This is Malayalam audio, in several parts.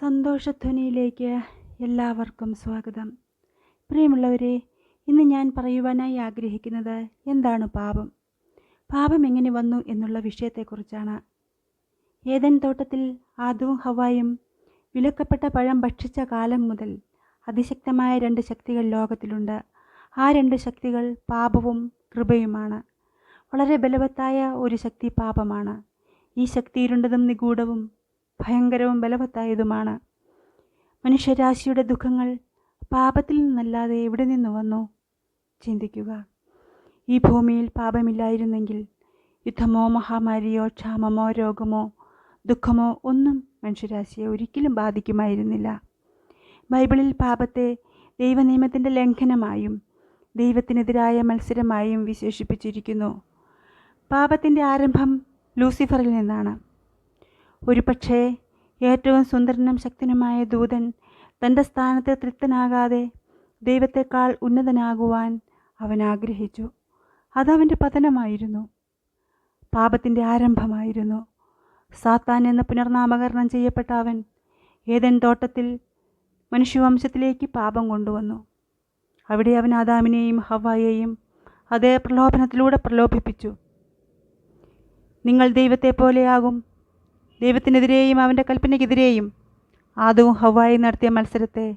സന്തോഷധ്വനിയിലേക്ക് എല്ലാവർക്കും സ്വാഗതം. പ്രിയമുള്ളവരെ ഇന്ന് ഞാൻ പറയുവാനായി ആഗ്രഹിക്കുന്നത് എന്താണ് പാപം? പാപം എങ്ങനെ വന്നു എന്നുള്ള വിഷയത്തെക്കുറിച്ചാണ്. ഏതൻ തോട്ടത്തിൽ ആദവും ഹവായും വിലക്കപ്പെട്ട പഴം ഭക്ഷിച്ച കാലം മുതൽ അതിശക്തമായ രണ്ട് ശക്തികൾ ലോകത്തിലുണ്ട്. ആ രണ്ട് ശക്തികൾ പാപവും കൃപയുമാണ്. വളരെ ബലവത്തായ ഒരു ശക്തി പാപമാണ്. ഈ ശക്തി ഇരുണ്ടതും നിഗൂഢവും ഭയങ്കരവും ബലവത്തായതുമാണ്. മനുഷ്യരാശിയുടെ ദുഃഖങ്ങൾ പാപത്തിൽ നിന്നല്ലാതെ എവിടെ നിന്ന് വന്നു? ചിന്തിക്കുക. ഈ ഭൂമിയിൽ പാപമില്ലായിരുന്നെങ്കിൽ യുദ്ധമോ മഹാമാരിയോ ക്ഷാമമോ രോഗമോ ദുഃഖമോ ഒന്നും മനുഷ്യരാശിയെ ഒരിക്കലും ബാധിക്കുമായിരുന്നില്ല. ബൈബിളിൽ പാപത്തെ ദൈവനിയമത്തിന്റെ ലംഘനമായും ദൈവത്തിനെതിരായ മത്സരമായും വിശേഷിപ്പിച്ചിരിക്കുന്നു. പാപത്തിന്റെ ആരംഭം ലൂസിഫറിൽ നിന്നാണ്. ഒരു പക്ഷേ ഏറ്റവും സുന്ദരനും ശക്തനുമായ ദൂതൻ തന്റെ സ്ഥാനത്ത് തൃപ്തനാകാതെ ദൈവത്തെക്കാൾ ഉന്നതനാകുവാൻ അവൻ ആഗ്രഹിച്ചു. അതവന്റെ പതനമായിരുന്നു. പാപത്തിന്റെ ആരംഭമായിരുന്നു. സാത്താൻ എന്ന പുനർനാമകരണം ചെയ്യപ്പെട്ട അവൻ ഏതൻ തോട്ടത്തിൽ മനുഷ്യവംശത്തിലേക്ക് പാപം കൊണ്ടുവന്നു. അവിടെ അവൻ ആദാമിനെയും ഹവായെയും അതേ പ്രലോഭനത്തിലൂടെ പ്രലോഭിപ്പിച്ചു. നിങ്ങൾ ദൈവത്തെ പോലെയാകും ദൈവത്തിനെതിരെയും അവന്റെ കൽപ്പനയ്ക്കെതിരെയും. ആദവും ഹവായും നടത്തിയ മത്സരത്തെ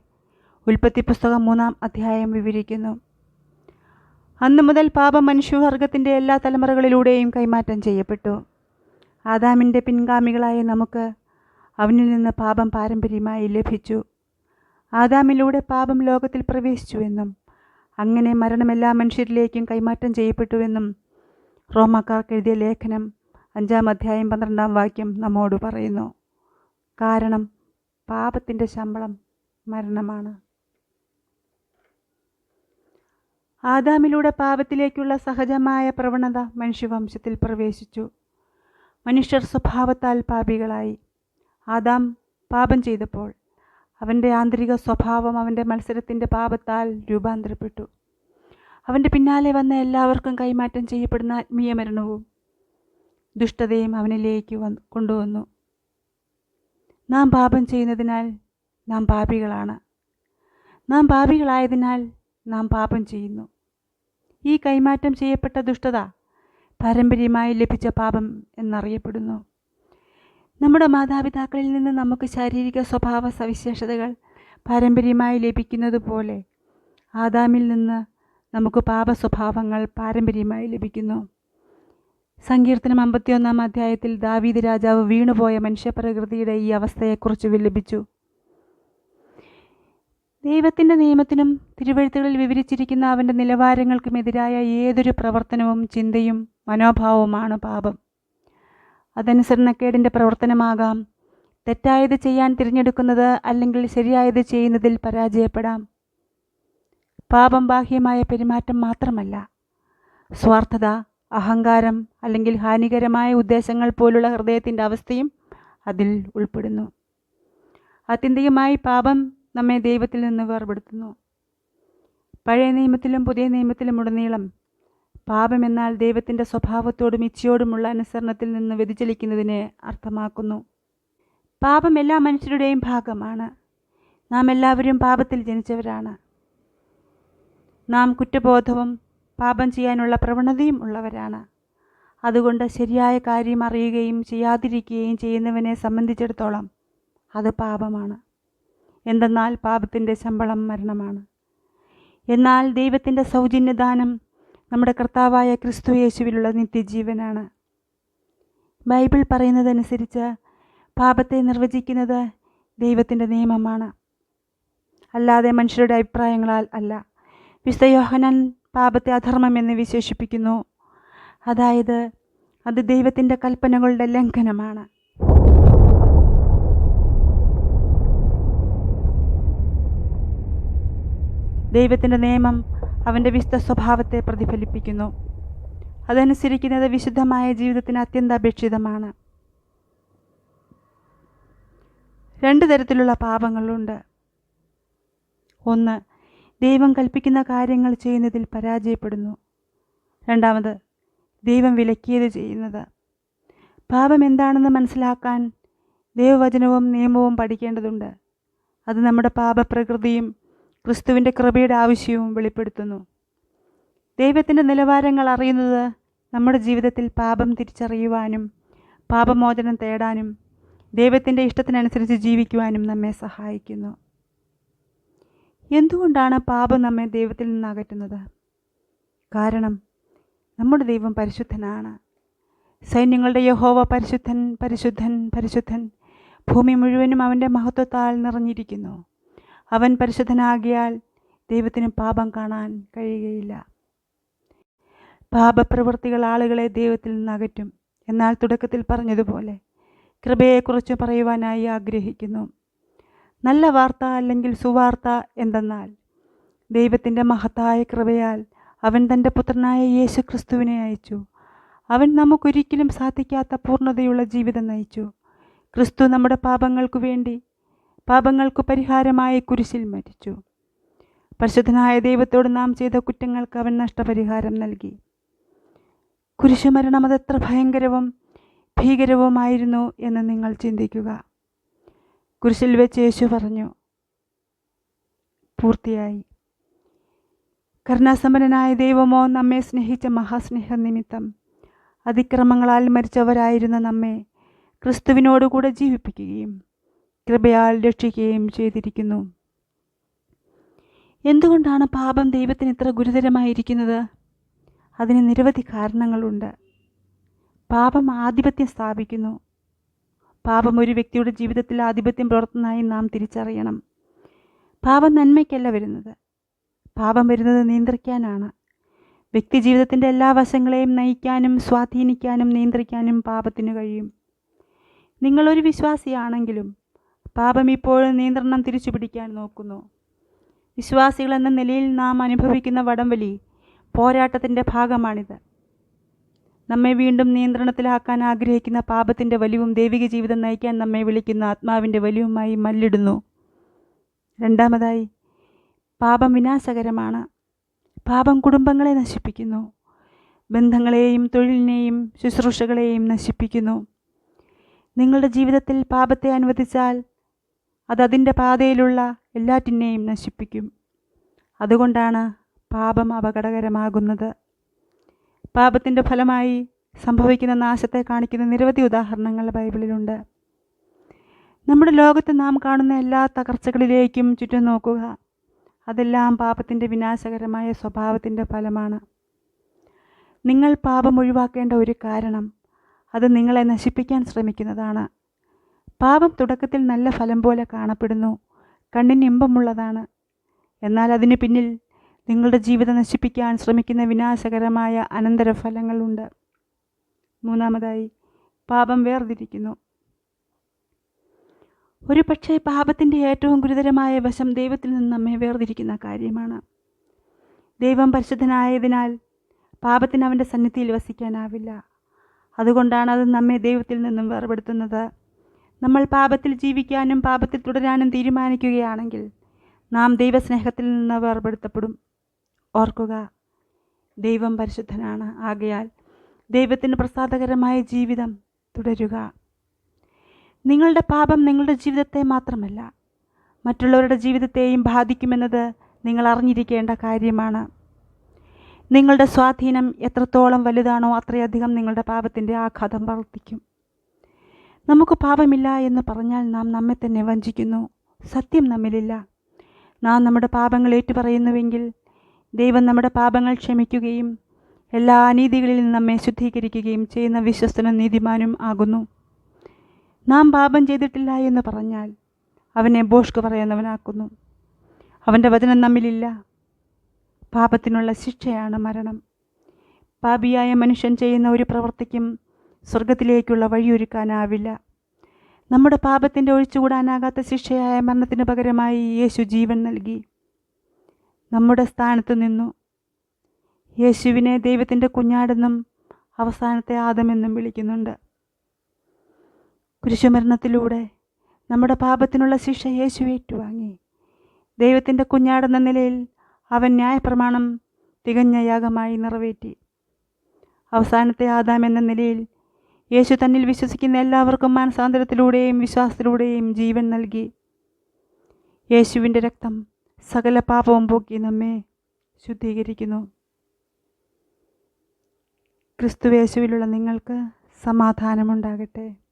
ഉൽപ്പത്തി പുസ്തകം മൂന്നാം അധ്യായം വിവരിക്കുന്നു. അന്നു മുതൽ പാപം മനുഷ്യവർഗത്തിന്റെ എല്ലാ തലമുറകളിലൂടെയും കൈമാറ്റം ചെയ്യപ്പെട്ടു. ആദാമിന്റെ പിൻഗാമികളായ നമുക്ക് അവനിൽ നിന്ന് പാപം പാരമ്പര്യമായി ലഭിച്ചു. ആദാമിലൂടെ പാപം ലോകത്തിൽ പ്രവേശിച്ചുവെന്നും അങ്ങനെ മരണം എല്ലാ മനുഷ്യരിലേക്കും കൈമാറ്റം ചെയ്യപ്പെട്ടുവെന്നും റോമാക്കാർക്ക് എഴുതിയ ലേഖനം അഞ്ചാം അധ്യായം പന്ത്രണ്ടാം വാക്യം നമ്മോട് പറയുന്നു. കാരണം പാപത്തിന്റെ ശമ്പളം മരണമാണ്. ആദാമിലൂടെ പാപത്തിലേക്കുള്ള സഹജമായ പ്രവണത മനുഷ്യവംശത്തിൽ പ്രവേശിച്ചു. മനുഷ്യർ സ്വഭാവത്താൽ പാപികളായി. ആദാം പാപം ചെയ്തപ്പോൾ അവന്റെ ആന്തരിക സ്വഭാവം അവന്റെ മത്സരത്തിന്റെ പാപത്താൽ രൂപാന്തരപ്പെട്ടു. അവന്റെ പിന്നാലെ വന്ന എല്ലാവർക്കും കൈമാറ്റം ചെയ്യപ്പെടുന്ന ആത്മീയ മരണവും ദുഷ്ടതയും അവനിലേക്ക് വന്ന് കൊണ്ടുവന്നു. നാം പാപം ചെയ്യുന്നതിനാൽ നാം പാപികളാണ്. നാം പാപികളായതിനാൽ നാം പാപം ചെയ്യുന്നു. ഈ കൈമാറ്റം ചെയ്യപ്പെട്ട ദുഷ്ടത പാരമ്പര്യമായി ലഭിച്ച പാപം എന്നറിയപ്പെടുന്നു. നമ്മുടെ മാതാപിതാക്കളിൽ നിന്ന് നമുക്ക് ശാരീരിക സ്വഭാവ സവിശേഷതകൾ പാരമ്പര്യമായി ലഭിക്കുന്നത് പോലെ ആദാമിൽ നിന്ന് നമുക്ക് പാപ സ്വഭാവങ്ങൾ പാരമ്പര്യമായി ലഭിക്കുന്നു. സങ്കീർത്തനം അമ്പത്തിയൊന്നാം അധ്യായത്തിൽ ദാവീദ് രാജാവ് വീണുപോയ മനുഷ്യപ്രകൃതിയുടെ ഈ അവസ്ഥയെക്കുറിച്ച് വിലപിച്ചു. ദൈവത്തിന്റെ നിയമത്തിനും തിരുവഴുത്തുകളിൽ വിവരിച്ചിരിക്കുന്ന അവന്റെ നിലവാരങ്ങൾക്കുമെതിരായ ഏതൊരു പ്രവർത്തനവും ചിന്തയും മനോഭാവവുമാണ് പാപം. അതനുസരണക്കേടിന്റെ പ്രവർത്തനമാകാം. തെറ്റായത് ചെയ്യാൻ തിരഞ്ഞെടുക്കുന്നത് അല്ലെങ്കിൽ ശരിയായത് ചെയ്യുന്നതിൽ പരാജയപ്പെടാം. പാപം ബാഹ്യമായ പെരുമാറ്റം മാത്രമല്ല സ്വാർത്ഥത അഹങ്കാരം അല്ലെങ്കിൽ ഹാനികരമായ ഉദ്ദേശങ്ങൾ പോലുള്ള ഹൃദയത്തിന്റെ അവസ്ഥയും അതിൽ ഉൾപ്പെടുന്നു. ആത്യന്തികമായി പാപം നമ്മെ ദൈവത്തിൽ നിന്ന് വേർപെടുത്തുന്നു. പഴയ നിയമത്തിലും പുതിയ നിയമത്തിലും ഉടനീളം പാപം എന്നാൽ ദൈവത്തിന്റെ സ്വഭാവത്തോടും ഇച്ഛയോടുമുള്ള അനുസരണത്തിൽ നിന്ന് വ്യതിചലിക്കുന്നതിനെ അർത്ഥമാക്കുന്നു. പാപം എല്ലാ മനുഷ്യരുടെയും ഭാഗമാണ്. നാം എല്ലാവരും പാപത്തിൽ ജനിച്ചവരാണ്. നാം കുറ്റബോധവും പാപം ചെയ്യാനുള്ള പ്രവണതയും ഉള്ളവരാണ്. അതുകൊണ്ട് ശരിയായ കാര്യം അറിയുകയും ചെയ്യാതിരിക്കുകയും ചെയ്യുന്നവനെ സംബന്ധിച്ചിടത്തോളം അത് പാപമാണ്. എന്തെന്നാൽ പാപത്തിന്റെ ശമ്പളം മരണമാണ്. എന്നാൽ ദൈവത്തിന്റെ സൗജന്യദാനം നമ്മുടെ കർത്താവായ ക്രിസ്തു യേശുവിലുള്ള നിത്യജീവനാണ്. ബൈബിൾ പറയുന്നതനുസരിച്ച് പാപത്തെ നിർവചിക്കുന്നത് ദൈവത്തിന്റെ നിയമമാണ്. അല്ലാതെ മനുഷ്യരുടെ അഭിപ്രായങ്ങളാൽ അല്ല. വിശുദ്ധ യോഹനൻ പാപത്തെ അധർമ്മം എന്ന് വിശേഷിപ്പിക്കുന്നു. അതായത് അത് ദൈവത്തിന്റെ കൽപ്പനകളുടെ ലംഘനമാണ്. ദൈവത്തിന്റെ നിയമം അവന്റെ വിശുദ്ധ സ്വഭാവത്തെ പ്രതിഫലിപ്പിക്കുന്നു. അതനുസരിക്കുന്നത് വിശുദ്ധമായ ജീവിതത്തിന് അത്യന്താപേക്ഷിതമാണ്. രണ്ട് തരത്തിലുള്ള പാപങ്ങളുണ്ട്. ഒന്ന് ദൈവം കൽപ്പിക്കുന്ന കാര്യങ്ങൾ ചെയ്യുന്നതിൽ പരാജയപ്പെടുന്നു. രണ്ടാമത് ദൈവം വിലക്കിയത് ചെയ്യുന്നത്. പാപം എന്താണെന്ന് മനസ്സിലാക്കാൻ ദൈവവചനവും നിയമവും പഠിക്കേണ്ടതുണ്ട്. അത് നമ്മുടെ പാപപ്രകൃതിയും ക്രിസ്തുവിന്റെ കൃപയുടെ ആവശ്യവും വെളിപ്പെടുത്തുന്നു. ദൈവത്തിന്റെ നിലവാരങ്ങൾ അറിയുന്നത് നമ്മുടെ ജീവിതത്തിൽ പാപം തിരിച്ചറിയുവാനും പാപമോചനം തേടാനും ദൈവത്തിന്റെ ഇഷ്ടത്തിനനുസരിച്ച് ജീവിക്കുവാനും നമ്മെ സഹായിക്കുന്നു. എന്തുകൊണ്ടാണ് പാപം നമ്മെ ദൈവത്തിൽ നിന്ന് അകറ്റുന്നത്? കാരണം നമ്മുടെ ദൈവം പരിശുദ്ധനാണ്. സൈന്യങ്ങളുടെ യഹോവ പരിശുദ്ധൻ പരിശുദ്ധൻ പരിശുദ്ധൻ. ഭൂമി മുഴുവനും അവന്റെ മഹത്വത്താൽ നിറഞ്ഞിരിക്കുന്നു. അവൻ പരിശുദ്ധനാകിയാൽ ദൈവത്തിന് പാപം കാണാൻ കഴിയുകയില്ല. പാപപ്രവൃത്തികൾ ആളുകളെ ദൈവത്തിൽ നിന്ന് അകറ്റും. എന്നാൽ തുടക്കത്തിൽ പറഞ്ഞതുപോലെ കൃപയെക്കുറിച്ച് പറയുവാനായി ആഗ്രഹിക്കുന്നു. നല്ല വാർത്ത അല്ലെങ്കിൽ സുവാർത്ത എന്തെന്നാൽ ദൈവത്തിന്റെ മഹത്തായ കൃപയാൽ അവൻ തന്റെ പുത്രനായ യേശു ക്രിസ്തുവിനെ അയച്ചു. അവൻ നമുക്കൊരിക്കലും സാധിക്കാത്ത പൂർണതയുള്ള ജീവിതം നയിച്ചു. ക്രിസ്തു നമ്മുടെ പാപങ്ങൾക്കു വേണ്ടി പാപങ്ങൾക്ക് പരിഹാരമായി കുരിശിൽ മരിച്ചു. പരിശുദ്ധനായ ദൈവത്തോട് നാം ചെയ്ത കുറ്റങ്ങൾക്ക് അവൻ നഷ്ടപരിഹാരം നൽകി. കുരിശുമരണം അതെത്ര ഭയങ്കരവും ഭീകരവുമായിരുന്നു എന്ന് നിങ്ങൾ ചിന്തിക്കുക. കുരിശിൽ വെച്ച് യേശു പറഞ്ഞു പൂർത്തിയായി. കരുണാസമ്പന്നനായ ദൈവമോ നമ്മെ സ്നേഹിച്ച മഹാസ്നേഹ നിമിത്തം അതിക്രമങ്ങളാൽ മരിച്ചവരായിരുന്ന നമ്മെ ക്രിസ്തുവിനോടുകൂടെ ജീവിപ്പിക്കുകയും കൃപയാൽ രക്ഷിക്കുകയും ചെയ്തിരിക്കുന്നു. എന്തുകൊണ്ടാണ് പാപം ദൈവത്തിന് ഇത്ര ഗുരുതരമായിരിക്കുന്നത്? അതിന് നിരവധി കാരണങ്ങളുണ്ട്. പാപം ആധിപത്യം സ്ഥാപിക്കുന്നു. പാപം ഒരു വ്യക്തിയുടെ ജീവിതത്തിൽ ആധിപത്യം പുലർത്തുന്നതായി നാം തിരിച്ചറിയണം. പാപം നന്മയ്ക്കല്ല വരുന്നത്. പാപം വരുന്നത് നിയന്ത്രിക്കാനാണ്. വ്യക്തി ജീവിതത്തിന്റെ എല്ലാ വശങ്ങളെയും നയിക്കാനും സ്വാധീനിക്കാനും നിയന്ത്രിക്കാനും പാപത്തിന് കഴിയും. നിങ്ങളൊരു വിശ്വാസിയാണെങ്കിലും പാപം ഇപ്പോഴും നിയന്ത്രണം തിരിച്ചു പിടിക്കാൻ നോക്കുന്നു. വിശ്വാസികൾ എന്ന നിലയിൽ നാം അനുഭവിക്കുന്ന വടംവലി പോരാട്ടത്തിന്റെ ഭാഗമാണിത്. നമ്മെ വീണ്ടും നിയന്ത്രണത്തിലാക്കാൻ ആഗ്രഹിക്കുന്ന പാപത്തിന്റെ വലിവും ദൈവിക ജീവിതം നയിക്കാൻ നമ്മെ വിളിക്കുന്ന ആത്മാവിന്റെ വലിവുമായി മല്ലിടുന്നു. രണ്ടാമതായി പാപം വിനാശകരമാണ്. പാപം കുടുംബങ്ങളെ നശിപ്പിക്കുന്നു. ബന്ധങ്ങളെയും തൊഴിലിനെയും ശുശ്രൂഷകളെയും നശിപ്പിക്കുന്നു. നിങ്ങളുടെ ജീവിതത്തിൽ പാപത്തെ അനുവദിച്ചാൽ അത് പാതയിലുള്ള എല്ലാറ്റിനെയും നശിപ്പിക്കും. അതുകൊണ്ടാണ് പാപം അപകടകരമാകുന്നത്. പാപത്തിന്റെ ഫലമായി സംഭവിക്കുന്ന നാശത്തെ കാണിക്കുന്ന നിരവധി ഉദാഹരണങ്ങൾ ബൈബിളിലുണ്ട്. നമ്മുടെ ലോകത്ത് നാം കാണുന്ന എല്ലാ തകർച്ചകളിലേക്കും ചുറ്റും നോക്കുക. അതെല്ലാം പാപത്തിന്റെ വിനാശകരമായ സ്വഭാവത്തിന്റെ ഫലമാണ്. നിങ്ങൾ പാപം ഒഴിവാക്കേണ്ട ഒരു കാരണം അത് നിങ്ങളെ നശിപ്പിക്കാൻ ശ്രമിക്കുന്നതാണ്. പാപം തുടക്കത്തിൽ നല്ല ഫലം പോലെ കാണപ്പെടുന്നു. കണ്ണിന് ഇമ്പമുള്ളതാണ്. എന്നാൽ അതിന് പിന്നിൽ നിങ്ങളുടെ ജീവിതം നശിപ്പിക്കാൻ ശ്രമിക്കുന്ന വിനാശകരമായ അനന്തരഫലങ്ങളുണ്ട്. മൂന്നാമതായി പാപം വേർതിരിക്കുന്നു. ഒരു പക്ഷേ പാപത്തിന്റെ ഏറ്റവും ഗുരുതരമായ വശം ദൈവത്തിൽ നിന്ന് നമ്മെ വേർതിരിക്കുന്ന കാര്യമാണ്. ദൈവം പരിശുദ്ധനായതിനാൽ പാപത്തിന് അവന്റെ സന്നിധിയിൽ വസിക്കാനാവില്ല. അതുകൊണ്ടാണ് അത് നമ്മെ ദൈവത്തിൽ നിന്നും വേർപെടുത്തുന്നത്. നമ്മൾ പാപത്തിൽ ജീവിക്കാനും പാപത്തിൽ തുടരാനും തീരുമാനിക്കുകയാണെങ്കിൽ നാം ദൈവസ്നേഹത്തിൽ നിന്ന് വേർപെടുത്തപ്പെടും. ഓർക്കുക. ദൈവം പരിശുദ്ധനാണ്. ആകയാൽ ദൈവത്തിന് പ്രസാദകരമായ ജീവിതം തുടരുക. നിങ്ങളുടെ പാപം നിങ്ങളുടെ ജീവിതത്തെ മാത്രമല്ല മറ്റുള്ളവരുടെ ജീവിതത്തെയും ബാധിക്കുമെന്നത് നിങ്ങൾ അറിഞ്ഞിരിക്കേണ്ട കാര്യമാണ്. നിങ്ങളുടെ സ്വാധീനം എത്രത്തോളം വലുതാണോ അത്രയധികം നിങ്ങളുടെ പാപത്തിന്റെ ആഘാതം വർദ്ധിക്കും. നമുക്ക് പാപമില്ല എന്ന് പറഞ്ഞാൽ നാം നമ്മെ തന്നെ വഞ്ചിക്കുന്നു. സത്യം നമ്മിലില്ല. നാം നമ്മുടെ പാപങ്ങൾ ഏറ്റുപറയുന്നുവെങ്കിൽ ദൈവം നമ്മുടെ പാപങ്ങൾ ക്ഷമിക്കുകയും എല്ലാ അനീതികളിൽ നിന്നും നമ്മെ ശുദ്ധീകരിക്കുകയും ചെയ്യുന്ന വിശ്വസ്തനും നീതിമാനും ആകുന്നു. നാം പാപം ചെയ്തിട്ടില്ല എന്ന് പറഞ്ഞാൽ അവനെ ബോഷ്ക്ക് പറയുന്നവനാക്കുന്നു. അവന്റെ വചനം നമ്മിലില്ല. പാപത്തിനുള്ള ശിക്ഷയാണ് മരണം. പാപിയായ മനുഷ്യൻ ചെയ്യുന്ന ഒരു പ്രവൃത്തിക്കും സ്വർഗത്തിലേക്കുള്ള വഴിയൊരുക്കാനാവില്ല. നമ്മുടെ പാപത്തിന്റെ ഒഴിച്ചുകൂടാനാകാത്ത ശിക്ഷയായ മരണത്തിന് പകരമായി യേശു ജീവൻ നൽകി. നമ്മുടെ സ്ഥാനത്ത് നിന്നു. യേശുവിനെ ദൈവത്തിന്റെ കുഞ്ഞാടെന്നും അവസാനത്തെ ആദമെന്നും വിളിക്കുന്നുണ്ട്. കുരിശുമരണത്തിലൂടെ നമ്മുടെ പാപത്തിനുള്ള ശിക്ഷ യേശു ഏറ്റുവാങ്ങി. ദൈവത്തിന്റെ കുഞ്ഞാടെന്ന നിലയിൽ അവൻ ന്യായപ്രമാണം തികഞ്ഞ യാഗമായി നിറവേറ്റി. അവസാനത്തെ ആദാം എന്ന നിലയിൽ യേശു തന്നിൽ വിശ്വസിക്കുന്ന എല്ലാവർക്കും മാനസാന്തരത്തിലൂടെയും വിശ്വാസത്തിലൂടെയും ജീവൻ നൽകി. യേശുവിന്റെ രക്തം സകല പാപവും പോക്കി നമ്മെ ശുദ്ധീകരിക്കുന്നു. ക്രിസ്തുവേശുവിലുള്ള നിങ്ങൾക്ക് സമാധാനമുണ്ടാകട്ടെ.